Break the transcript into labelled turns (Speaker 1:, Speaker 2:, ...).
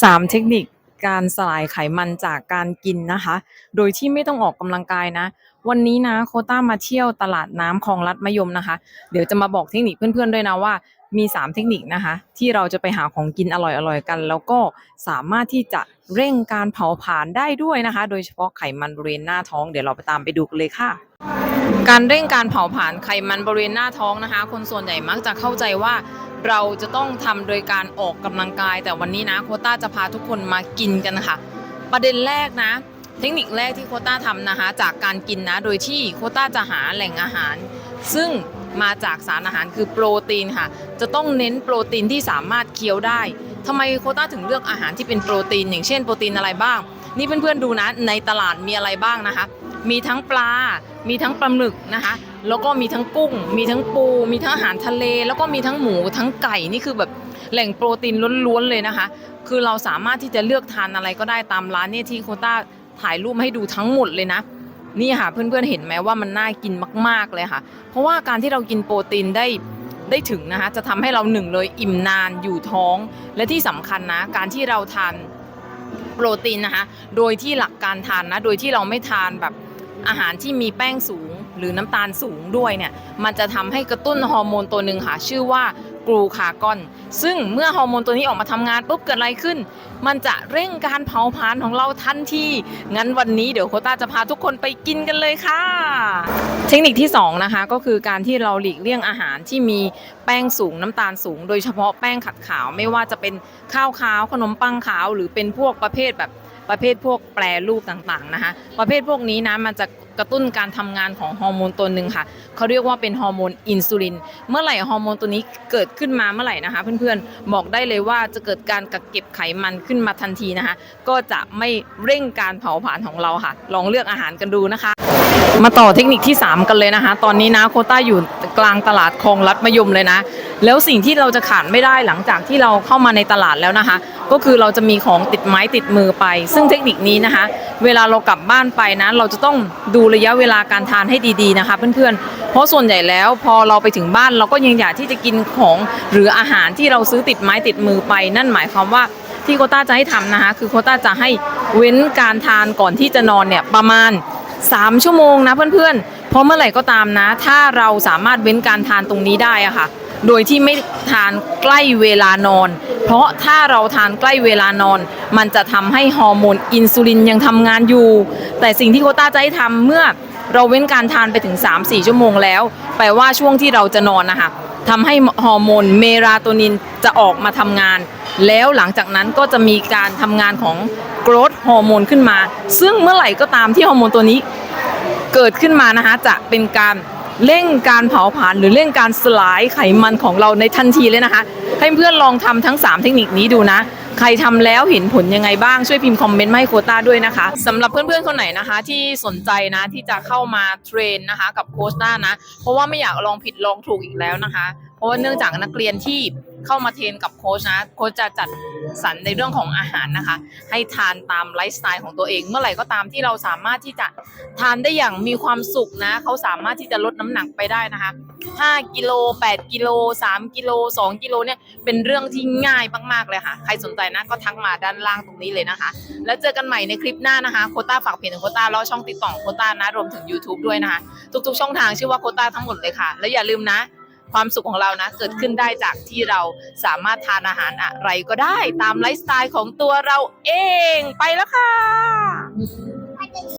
Speaker 1: 3 เทคนิคการสลายไขมันจากการกินนะคะ โดยที่ไม่ต้องออกกำลังกายนะ วันนี้นะโคต้ามาเที่ยวตลาดน้ำคลองลัดมะยมนะคะ เดี๋ยวจะมาบอกเทคนิคเพื่อนๆด้วยนะว่ามี 3 เทคนิคนะคะ ที่เราจะไปหาของกินอร่อยๆกัน แล้วก็สามารถที่จะเร่งการเผาผลาญได้ด้วยนะคะ โดยเฉพาะไขมันบริเวณหน้าท้องเดี๋ยวเราไปตามไปดูกันเลยค่ะ การเร่งการเผาผลาญไขมันบริเวณหน้าท้องนะคะ คนส่วนใหญ่มักจะเข้าใจว่า เราจะต้องทำโดยการออกกำลังกาย แต่วันนี้นะโคต้าจะพาทุกคนมากินกันนะคะประเด็นแรกนะ เทคนิคแรกที่โคต้าทำนะคะ จากการกินนะ โดยที่โคต้าจะหาแหล่งอาหาร ซึ่งมาจากสารอาหารคือโปรตีนค่ะ จะต้องเน้นโปรตีนที่สามารถเคี้ยวได้ทำไมโคต้าถึงเลือกอาหารที่เป็นโปรตีน อย่างเช่นโปรตีนอะไรบ้าง นี่เพื่อนๆดูนะ ในตลาดมีอะไรบ้างนะคะ มีทั้งปลา มีทั้งปลาหมึกนะคะ แล้วก็มีทั้งกุ้ง มีทั้งปู มีทั้งอาหารทะเล แล้วก็มีทั้งหมูทั้งไก่นี่คือแบบแหล่งโปรตีนล้วนๆเลยนะคะ คือเราสามารถที่จะเลือกทานอะไรก็ได้ตามร้านเนี่ยที่โคต้าถ่ายรูปให้ดูทั้งหมดเลยนะ นี่ค่ะเพื่อนๆเห็นไหมว่ามันน่ากินมาก ๆเลยค่ะ เพราะว่าการที่เรากินโปรตีนได้ได้ถึงนะคะ จะทำให้เราหนึ่งเลยอิ่มนานอยู่ท้อง และที่สำคัญนะ การที่เราทานโปรตีนนะคะ โดยที่หลักการทานนะ โดยที่เราไม่ทานแบบอาหารที่มีแป้งสูง หรือน้ำตาลสูงด้วยเนี่ยมันจะทำให้กระตุ้นฮอร์โมนตัวหนึ่งค่ะชื่อว่ากลูคากอน ซึ่งเมื่อฮอร์โมนตัวนี้ออกมาทำงานปุ๊บเกิดอะไรขึ้น มันจะเร่งการเผาผลาญของเราทันทีงั้นวันนี้เดี๋ยวโคต้าจะพาทุกคนไปกินกันเลยค่ะ เทคนิคที่สองนะคะก็คือการที่เราหลีกเลี่ยงอาหารที่มีแป้งสูงน้ำตาลสูง โดยเฉพาะแป้งขัดขาวไม่ว่าจะเป็นข้าวขาวขนมปังขาว หรือเป็นพวกประเภทแบบ ประเภทพวกแปรรูปต่างๆนะคะ ประเภทพวกนี้นะมันจะกระตุ้นการทำงานของฮอร์โมนตัวหนึ่งค่ะเขาเรียกว่าเป็นฮอร์โมนอินซูลิน เมื่อไหร่ฮอร์โมนตัวนี้เกิดขึ้นมาเมื่อไหร่นะคะ เพื่อนๆบอกได้เลยว่าจะเกิดการกักเก็บไขมันขึ้นมาทันทีนะคะ ก็จะไม่เร่งการเผาผลาญของเราค่ะ ลองเลือกอาหารกันดูนะคะ มาต่อเทคนิคที่ 3 กันเลยนะคะ ตอนนี้นะโคต้าอยู่กลางตลาดคลองลัดมยมเลยนะ แล้วสิ่งที่เราจะขาดไม่ได้หลังจากที่เราเข้ามาในตลาดแล้วนะคะ ก็คือเราจะมีของติดไม้ติดมือไป ซึ่งเทคนิคนี้นะคะ เวลาเรากลับบ้านไปนะ เราจะต้องดูระยะเวลาการทานให้ดีๆนะคะเพื่อนๆ เพราะส่วนใหญ่แล้วพอเราไปถึงบ้านเราก็ยังอยากที่จะกินของหรืออาหารที่เราซื้อติดไม้ติดมือไป นั่นหมายความว่าที่โคต้าจะให้ทำนะคะ คือโคต้าจะให้เว้นการทานก่อนที่จะนอนเนี่ยประมาณ 3 ชั่วโมงนะเพื่อนๆ เพราะเมื่อไหร่ก็ตามนะ ถ้าเราสามารถเว้นการทานตรงนี้ได้อะค่ะ โดยที่ไม่ทานใกล้เวลานอน เพราะถ้าเราทานใกล้เวลานอน มันจะทำให้ฮอร์โมนอินซูลินยังทำงานอยู่ แต่สิ่งที่โคต้าจะให้ทำเมื่อเราเว้นการทานไปถึง 3-4 ชั่วโมงแล้ว แปลว่าช่วงที่เราจะนอนนะคะทำให้ฮอร์โมนเมลาโทนินจะออกมาทำงาน แล้วหลังจากนั้นก็จะมีการทำงานของโกรทฮอร์โมนขึ้นมา ซึ่งเมื่อไหร่ก็ตามที่ฮอร์โมนตัวนี้เกิดขึ้นมานะคะจะเป็นการเร่งการเผาผลาญหรือเร่งการสลายไขมันของเราในทันทีเลยนะคะ ให้เพื่อนลองทำทั้ง 3 เทคนิคนี้ดูนะ ใครทำแล้วเห็นผลยังไงบ้างช่วยพิมพ์คอมเมนต์มาให้โคต้าด้วยนะคะสำหรับเพื่อนๆคนไหนนะคะ ที่สนใจนะที่จะเข้ามาเทรนนะคะกับโค้ต้านะ เพราะว่าไม่อยากลองผิดลองถูกอีกแล้วนะคะ เพราะว่าเนื่องจากนักเรียนที่ เข้ามาเทรนกับโค้ชนะโค้ชจะจัดสรรในเรื่องของอาหารนะคะ ให้ทานตามไลฟ์สไตล์ของตัวเองเมื่อไหร่ก็ตามที่เราสามารถที่จะทานได้อย่างมีความสุขนะเขาสามารถที่จะลดน้ำหนักไปได้นะคะ 5 กิโล 8 กิโล 3 กิโล 2 กิโลเนี่ยเป็นเรื่องที่ง่ายมากๆเลยค่ะ ใครสนใจนะก็ทักมาด้านล่างตรงนี้เลยนะคะ แล้วเจอกันใหม่ในคลิปหน้านะคะโคต้าฝากเพจของโคต้าแล้วช่องติดต่อโคต้านะรวมถึง YouTube ด้วยนะคะ ทุกๆ ช่องทางชื่อว่าโคต้าทั้งหมดเลยค่ะ แล้วอย่าลืมนะ ความสุขของเรานะ เกิดขึ้นได้จากที่เราสามารถทานอาหารอะไรก็ได้ ตามไลฟ์สไตล์ของตัวเราเองไปแล้วค่ะ